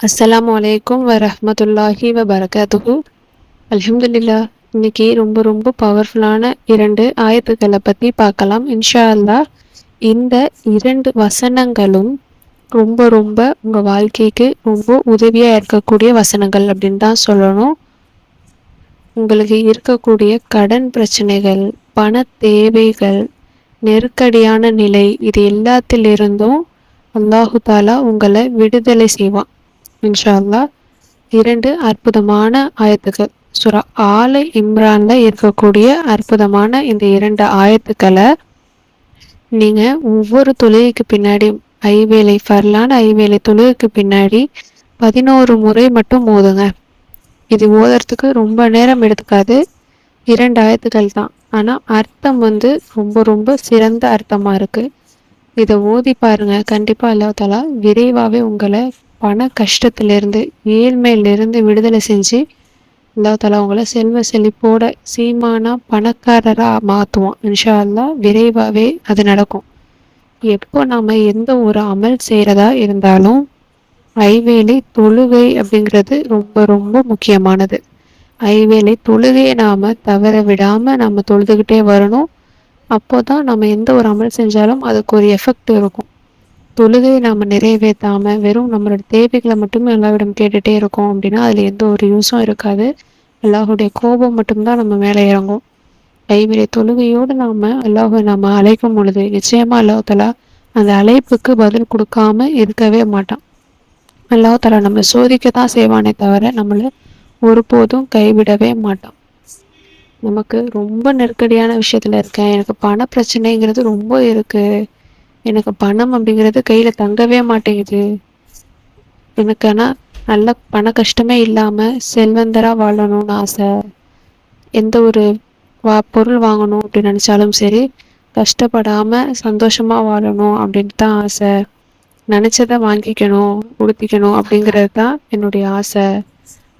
அஸ்ஸலாமு அலைக்கும் வரஹ்மத்துல்லாஹி வபரகாத்துஹு அலமதுல்லா இன்னைக்கு ரொம்ப ரொம்ப பவர்ஃபுல்லான இரண்டு ஆயத்துக்களை பற்றி பார்க்கலாம் இன்ஷா அல்லாஹ் இந்த இரண்டு வசனங்களும் ரொம்ப ரொம்ப உங்கள் வாழ்க்கைக்கு ரொம்ப உதவியாக இருக்கக்கூடிய வசனங்கள் அப்படின்னு தான் சொல்லணும். உங்களுக்கு இருக்கக்கூடிய கடன் பிரச்சனைகள் பண தேவைகள் நெருக்கடியான நிலை இது எல்லாத்திலிருந்தும் அல்லாஹு தாலா உங்களை விடுதலை செய்வான். இன்ஷா அல்லாஹ் இரண்டு அற்புதமான ஆயத்துக்கள். சுரா ஆலை இம்ரான்ல இருக்கக்கூடிய அற்புதமான இந்த இரண்டு ஆயத்துக்களை நீங்க ஒவ்வொரு தொழுகைக்கு பின்னாடி ஐவேளை ஃபர்லான ஐவேளை தொழுகைக்கு பின்னாடி பதினோரு முறை மட்டும் ஓதுங்க. இது ஓதுறதுக்கு ரொம்ப நேரம் எடுத்துக்காது. இரண்டு ஆயத்துக்கள் தான். ஆனால் அர்த்தம் வந்து ரொம்ப ரொம்ப சிறந்த அர்த்தமாக இருக்குது இதை ஓதி பாருங்க. கண்டிப்பா அல்லாஹ் தாலா விரைவாவே உங்களை பண கஷ்டத்திலிருந்து ஏழ்மையிலிருந்து விடுதலை செஞ்சு அல்லாஹ் தாலா உங்களை செல்வ செழிப்போட சீமானா பணக்காரரா மாத்துவோம் இன்ஷா அல்லாஹ் விரைவாவே அது நடக்கும். எப்போ நாம எந்த ஒரு அமல் செய்யறதா இருந்தாலும் ஐவேலை தொழுகை அப்படிங்கிறது ரொம்ப ரொம்ப முக்கியமானது. ஐவேலை தொழுகையை நாம தவற விடாம நம்ம தொழுதுகிட்டே வரணும். அப்போ தான் நம்ம எந்த ஒரு அமல் செஞ்சாலும் அதுக்கு ஒரு எஃபெக்ட் இருக்கும். தொழுகையை நாம் நிறைவேற்றாமல் வெறும் நம்மளோட தேவைகளை மட்டுமே எல்லாவிடம் கேட்டுகிட்டே இருக்கோம் அப்படின்னா அதில் எந்த ஒரு யூஸும் இருக்காது. அல்லாஹுடைய கோபம் மட்டும்தான் நம்ம மேலே இறங்கும். கைவிரை தொழுகையோடு நாம் அல்லாஹை நம்ம அழைக்கும் பொழுது நிச்சயமாக அல்லாஹலா அந்த அழைப்புக்கு பதில் கொடுக்காம இருக்கவே மாட்டான். அல்லாஹலா நம்ம சோதிக்க தான் செய்வானே தவிர நம்மளை ஒருபோதும் கைவிடவே மாட்டான். நமக்கு ரொம்ப நெருக்கடியான விஷயத்துல இருக்கேன். எனக்கு பண பிரச்சனைங்கிறது ரொம்ப இருக்கு. எனக்கு பணம் அப்படிங்கிறது கையில தங்கவே மாட்டேங்குது. எனக்கு ஆனா நல்ல பண கஷ்டமே இல்லாம செல்வந்தரா வாழணும்னு ஆசை. எந்த ஒரு வா பொருள் வாங்கணும் அப்படின்னு நினைச்சாலும் சரி கஷ்டப்படாம சந்தோஷமா வாழணும் அப்படின்ட்டு தான் ஆசை. நினைச்சதை வாங்கிக்கணும் உடுத்திக்கணும் அப்படிங்கிறது தான் என்னுடைய ஆசை.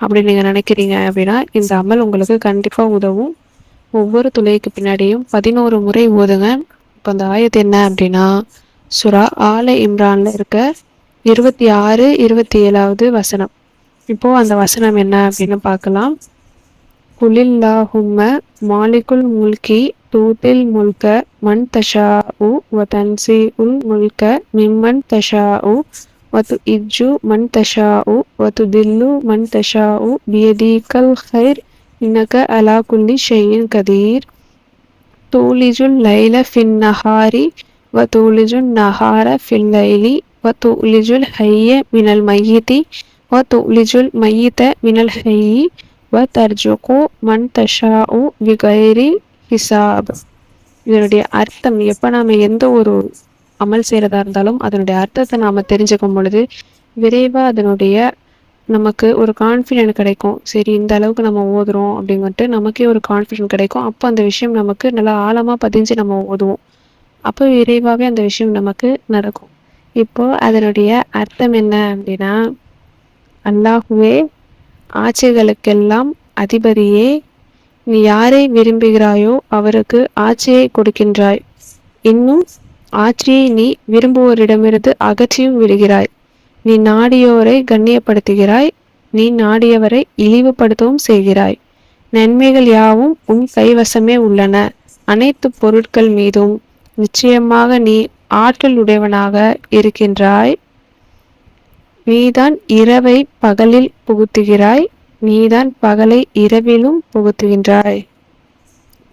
அப்படின்னு நீங்கள் நினைக்கிறீங்க அப்படின்னா இந்த அமல் உங்களுக்கு கண்டிப்பாக உதவும். ஒவ்வொரு துளைக்கு பின்னாடியும் பதினோரு முறை ஓதுங்க இப்போ அந்த ஆயத்து என்ன அப்படின்னா சுரா ஆலை இம்ரான்ல இருக்க இருபத்தி ஆறு இருபத்தி ஏழாவது வசனம். இப்போ அந்த வசனம் என்ன அப்படின்னு பார்க்கலாம். குலில்லாஹும்ம மாலிகுல் முல்கி தூதில் முல்க மன் தஷா உ தன்சி உல் முல்க மிம்மன் தஷா உ வத்து இஜ்ஜு மன் தஷா உ வத்து தில்லு மன் தஷா உ பியதீக்கல் ஹைர் இன்னக அலா குல்லி ஷெய்யின் கதீர் தூலிஜுல் லைல ஃபின் நஹாரி வ தூலிஜுல் நஹார ஃபில் லைலி வ தூலிஜுல் ஹைய மினல் மையிதி வ தூலிஜுல் மையித மினல் ஹையி வ தர்ஜுகு மன் தஷா உ விகைரி ஹிசாப் இதனுடைய அர்த்தம் எப்போ நாம் எந்த ஒரு அமல் செய்கிறதா இருந்தாலும் அதனுடைய அர்த்தத்தை நாம் தெரிஞ்சுக்கும் பொழுது விரைவாக அதனுடைய நமக்கு ஒரு கான்ஃபிடென்ட் கிடைக்கும். சரி இந்த அளவுக்கு நம்ம ஓதுறோம் அப்படின்ட்டு நமக்கே ஒரு கான்ஃபிடென்ட் கிடைக்கும். அப்போ அந்த விஷயம் நமக்கு நல்லா ஆழமாக பதிஞ்சு நம்ம ஓதுவோம். அப்போ விரைவாகவே அந்த விஷயம் நமக்கு நடக்கும். இப்போது அதனுடைய அர்த்தம் என்ன அப்படின்னா அல்லாஹுவே ஆட்சிகளுக்கெல்லாம் அதிபதியே நீ யாரை விரும்புகிறாயோ அவருக்கு ஆட்சியை கொடுக்கின்றாய். இன்னும் ஆட்சியை நீ விரும்புவோரிடமிருந்து அகற்றியும் விடுகிறாய். நீ நாடியோரை கண்ணியப்படுத்துகிறாய். நீ நாடியவரை இழிவுபடுத்தவும் செய்கிறாய். நன்மைகள் யாவும் உன் கைவசமே உள்ளன. அனைத்து பொருட்கள் மீதும் நிச்சயமாக நீ ஆற்றல் உடையவனாக இருக்கின்றாய். நீதான் இரவை பகலில் புகுத்துகிறாய். நீதான் பகலை இரவிலும் புகுத்துகின்றாய்.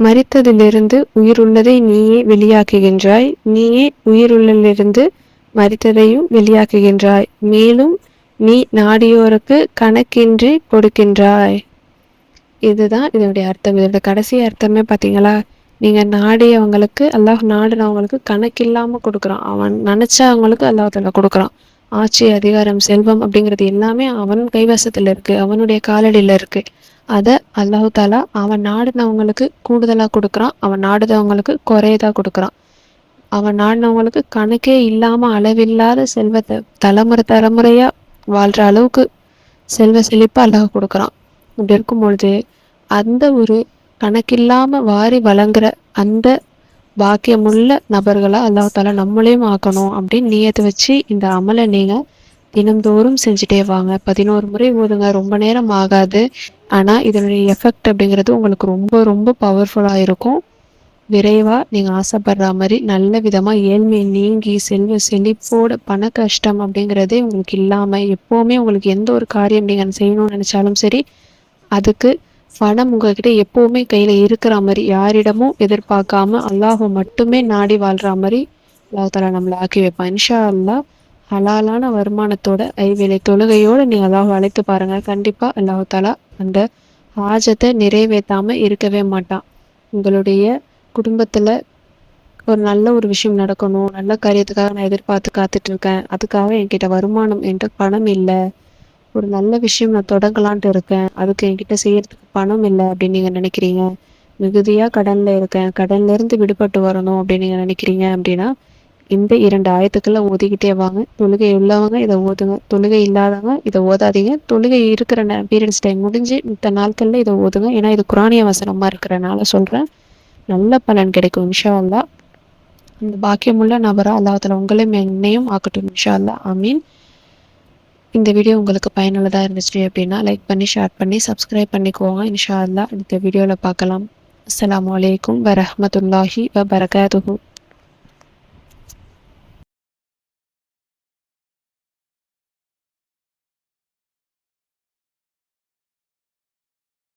மறித்ததிலிருந்து உயிருள்ளதை நீயே வெளியாக்குகின்றாய். நீயே உயிருள்ளிலிருந்து மறித்ததையும் வெளியாக்குகின்றாய். மேலும் நீ நாடியோருக்கு கணக்கின்றி கொடுக்கின்றாய். இதுதான் இதனுடைய அர்த்தம். இதோட கடைசி அர்த்தமே பார்த்தீங்களா? நீங்கள் நாடியவங்களுக்கு அல்லாஹ் நாடினவங்களுக்கு கணக்கில்லாமல் கொடுக்குறான். அவன் நினச்சவங்களுக்கு அல்லாஹ் கொடுக்குறான். ஆட்சி அதிகாரம் செல்வம் அப்படிங்கிறது எல்லாமே அவன் கைவசத்தில் இருக்குது அவனுடைய காலடியில் இருக்குது அதை அல்லாஹு தாலா அவன் நாடினவங்களுக்கு கூடுதலாக கொடுக்குறான். அவன் நாடுனவங்களுக்கு குறையதாக கொடுக்குறான். அவன் நாடினவங்களுக்கு கணக்கே இல்லாமல் அளவில்லாத செல்வத்தை தலைமுறை தலைமுறையாக வாழ்கிற அளவுக்கு செல்வ செழிப்பாக அல்லாஹ் கொடுக்குறான். இப்படி இருக்கும் பொழுது அந்த ஒரு கணக்கில்லாமல் வாரி வழங்குற அந்த பாக்கியமுள்ள நபர்களை அல்லாஹ் தாலா நம்மளையும் ஆக்கணும் அப்படின்னு நீயத்தை வச்சு இந்த அமலை நீங்கள் தினம்தோறும் செஞ்சுட்டே வாங்க. பதினோரு முறை ஓதுங்க. ரொம்ப நேரம் ஆகாது. ஆனால் இதனுடைய எஃபெக்ட் அப்படிங்கிறது உங்களுக்கு ரொம்ப ரொம்ப பவர்ஃபுல்லாக இருக்கும். விரைவாக நீங்கள் ஆசைப்படுற மாதிரி நல்ல விதமாக ஏழ்மை நீங்கி செல்வ செழிப்போட பண கஷ்டம் அப்படிங்கிறதே உங்களுக்கு இல்லாமல் எப்போவுமே உங்களுக்கு எந்த ஒரு காரியம் நீங்கள் செய்யணும்னு நினச்சாலும் சரி அதுக்கு பணம் உங்ககிட்ட எப்போவுமே கையில் இருக்கிற மாதிரி யாரிடமும் எதிர்பார்க்காம அல்லாஹை மட்டுமே நாடி வாழ்கிற மாதிரி அல்லாஹாலா நம்மளை ஆக்கி வைப்பான். இன்ஷா அல்லாஹ். ஹலாலான வருமானத்தோட ஐவேளை தொழுகையோடு நீங்கள் அல்லாஹ் அழைத்து பாருங்கள். கண்டிப்பாக அல்லாஹாலா அந்த ஆஜத்தை நிறைவேற்றாமல் இருக்கவே மாட்டான். உங்களுடைய குடும்பத்தில் ஒரு நல்ல ஒரு விஷயம் நடக்கணும் நல்ல காரியத்துக்காக நான் எதிர்பார்த்து காத்துட்டு இருக்கேன். அதுக்காக என்கிட்ட வருமானம் என்கிட்ட பணம் இல்லை. ஒரு நல்ல விஷயம் நான் தொடங்கலான்ட்டு இருக்கேன். அதுக்கு என்கிட்ட செய்யறதுக்கு பணம் இல்லை அப்படின்னு நீங்கள் நினைக்கிறீங்க. மிகுதியாக கடனில் இருக்கேன். கடன்லேருந்து விடுபட்டு வரணும் அப்படின்னு நீங்கள் நினைக்கிறீங்க அப்படின்னா இந்த இரண்டு ஆயத்துக்களை ஓதிக்கிட்டே வாங்க. தொழுகை உள்ளவங்க இதை ஓதுங்க தொழுகை இல்லாதவங்க இதை ஓதாதீங்க. தொழுகை இருக்கிற பீரியட்ஸ் டைம் முடிஞ்சு மித்த நாட்களில் இதை ஓதுங்க ஏன்னா இது குரானிய வசனமாக இருக்கிறனால சொல்கிறேன் நல்ல பலன் கிடைக்கும் இன்ஷா அல்லா அந்த பாக்கியமுள்ள நபரா அல்லாஹால உங்களையும் என்னையும் ஆக்கட்டும் இன்ஷா அல்லா ஆமீன். இந்த வீடியோ உங்களுக்கு பயனுள்ளதாக இருந்துச்சு அப்படின்னா லைக் பண்ணி ஷேர் பண்ணி சப்ஸ்கிரைப் பண்ணிக்கோங்க இன்ஷா அல்லா அடுத்த வீடியோவில் பார்க்கலாம். அஸ்லாம் வலைக்கம் வரமத்துல்லாஹி வ வரகாத்துஹூ